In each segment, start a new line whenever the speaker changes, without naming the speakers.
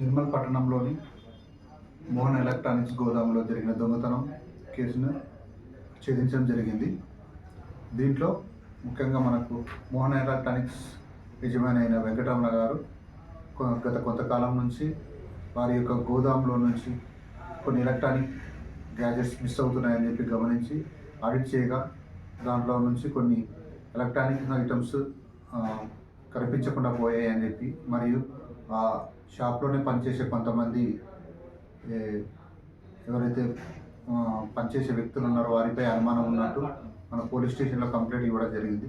నిర్మల్ పట్టణంలోని మోహన్ ఎలక్ట్రానిక్స్ గోదాంలో జరిగిన దొంగతనం కేసును ఛేదించడం జరిగింది. దీంట్లో ముఖ్యంగా మనకు మోహన్ ఎలక్ట్రానిక్స్ యజమాని అయిన వెంకటరమణ గారు కొ- గత కొంతకాలం నుంచి వారి యొక్క గోదాంలో నుంచి కొన్ని ఎలక్ట్రానిక్ గ్యాజెట్స్ మిస్ అవుతున్నాయని చెప్పి గమనించి ఆడిట్ చేయగా దాంట్లో నుంచి కొన్ని ఎలక్ట్రానిక్ ఐటమ్స్ కనిపించకుండా పోయాయి అని చెప్పి మరియు ఆ షాప్లోనే పనిచేసే కొంతమంది ఎవరైతే పనిచేసే వ్యక్తులు ఉన్నారో వారిపై అనుమానం ఉన్నట్టు మన పోలీస్ స్టేషన్లో కంప్లైంట్ ఇవ్వడం జరిగింది.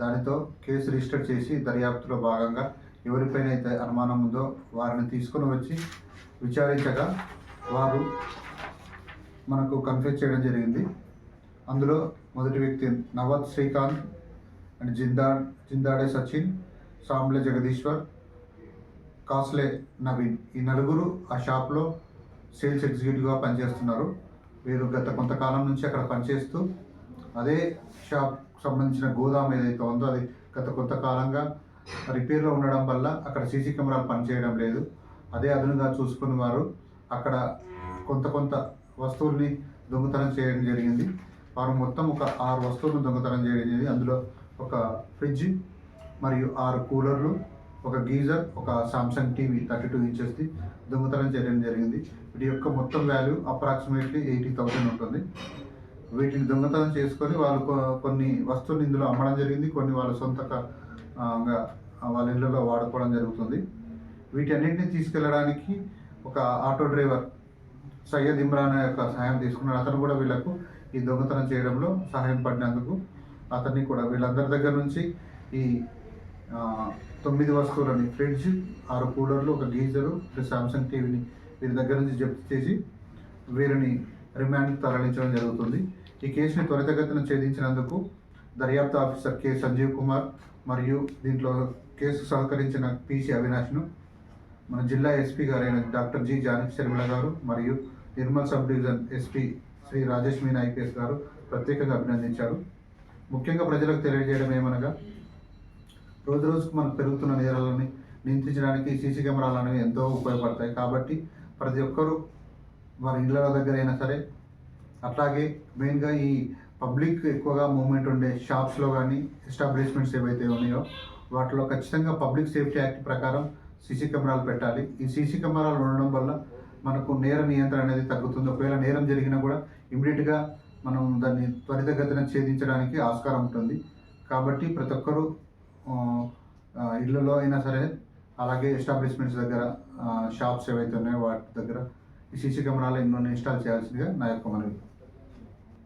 దానితో కేసు రిజిస్టర్ చేసి దర్యాప్తులో భాగంగా ఎవరిపైన అయితే అనుమానం ఉందో వారిని తీసుకొని వచ్చి విచారించగా వారు మనకు కన్ఫ్యూజ్ చేయడం జరిగింది. అందులో మొదటి వ్యక్తి నవత్ శ్రీకాంత్ అండ్ జిందా జిందాడే సచిన్ సాంబ్లే జగదీశ్వర్ కాస్లే నవీన్. ఈ నలుగురు ఆ షాప్లో సేల్స్ ఎగ్జిక్యూటివ్గా పనిచేస్తున్నారు. వీరు గత కొంతకాలం నుంచి అక్కడ పనిచేస్తూ అదే షాప్ సంబంధించిన గోదాం ఏదైతే ఉందో అది గత కొంతకాలంగా రిపేర్లో ఉండడం వల్ల అక్కడ సీసీ కెమెరాలు పనిచేయడం లేదు. అదే అదునుగా చూసుకుని వారు అక్కడ కొంత కొంత వస్తువుల్ని దొంగతనం చేయడం జరిగింది. వారు మొత్తం ఒక ఆరు వస్తువులను దొంగతనం చేయడం జరిగింది. అందులో ఒక ఫ్రిడ్జ్ మరియు ఆరు కూలర్లు ఒక గీజర్ ఒక సామ్సంగ్ టీవీ థర్టీ టూ ఇంచెస్ది దొంగతనం చేయడం జరిగింది. వీటి యొక్క మొత్తం వాల్యూ అప్రాక్సిమేట్లీ ఎయిటీ థౌసండ్ ఉంటుంది. వీటిని దొంగతనం చేసుకొని వాళ్ళు కొన్ని వస్తువులు ఇందులో అమ్మడం జరిగింది. కొన్ని వాళ్ళ సొంతగా వాళ్ళ ఇళ్ళలో వాడుకోవడం జరుగుతుంది. వీటన్నిటిని తీసుకెళ్ళడానికి ఒక ఆటో డ్రైవర్ సయ్యద్ ఇమ్రాన్ యొక్క సహాయం తీసుకున్నాడు అతను కూడా వీళ్ళకు ఈ దొంగతనం చేయడంలో సహాయం పడినందుకు అతన్ని కూడా వీళ్ళందరి దగ్గర నుంచి ఈ తొమ్మిది వస్తువులని ఫ్రిడ్జ్ ఆరు కూలర్లు ఒక గీజరు శాంసంగ్ సామ్సంగ్ టీవీని వీరి దగ్గర నుంచి జప్తు చేసి వీరిని రిమాండ్ తరలించడం జరుగుతుంది. ఈ కేసుని త్వరితగతిన ఛేదించినందుకు దర్యాప్తు ఆఫీసర్ కె. సంజీవ్ కుమార్ మరియు దీంట్లో కేసు సహకరించిన పిసి అవినాష్ను మన జిల్లా ఎస్పీ గారైన డాక్టర్ జి. జానకి శర్మిల గారు మరియు Nirmal sub division SP Shri Rajesh Meena IPS garu ప్రత్యేకంగా అభినందించారు. ముఖ్యంగా ప్రజలకు తెలియజేయడం ఏమనగా రోజు రోజుకు మనకు పెరుగుతున్న నేరాలని నియంత్రించడానికి సీసీ కెమెరాలు అనేవి ఎంతో ఉపయోగపడతాయి. కాబట్టి ప్రతి ఒక్కరూ వారి ఇళ్ళ దగ్గర అయినా సరే అట్లాగే మెయిన్గా ఈ పబ్లిక్ ఎక్కువగా మూవ్మెంట్ ఉండే షాప్స్లో కానీ ఎస్టాబ్లిష్మెంట్స్ ఏవైతే ఉన్నాయో వాటిలో ఖచ్చితంగా పబ్లిక్ సేఫ్టీ యాక్ట్ ప్రకారం సీసీ కెమెరాలు పెట్టాలి. ఈ సీసీ కెమెరాలు ఉండడం వల్ల మనకు నేర నియంత్రణ అనేది తగ్గుతుంది. ఒకవేళ నేరం జరిగినా కూడా ఇమీడియట్గా మనం దాన్ని త్వరితగతిన ఛేదించడానికి ఆస్కారం ఉంటుంది. కాబట్టి ప్రతి ఒక్కరూ ఇళ్ళలో అయినా సరే అలాగే ఎస్టాబ్లిష్మెంట్స్ దగ్గర షాప్స్ ఏవైతే ఉన్నాయో వాటి దగ్గర ఈ సీసీ కెమెరాలు ఎన్నో ఇన్స్టాల్ చేయాల్సిందిగా నా యొక్క మనవి.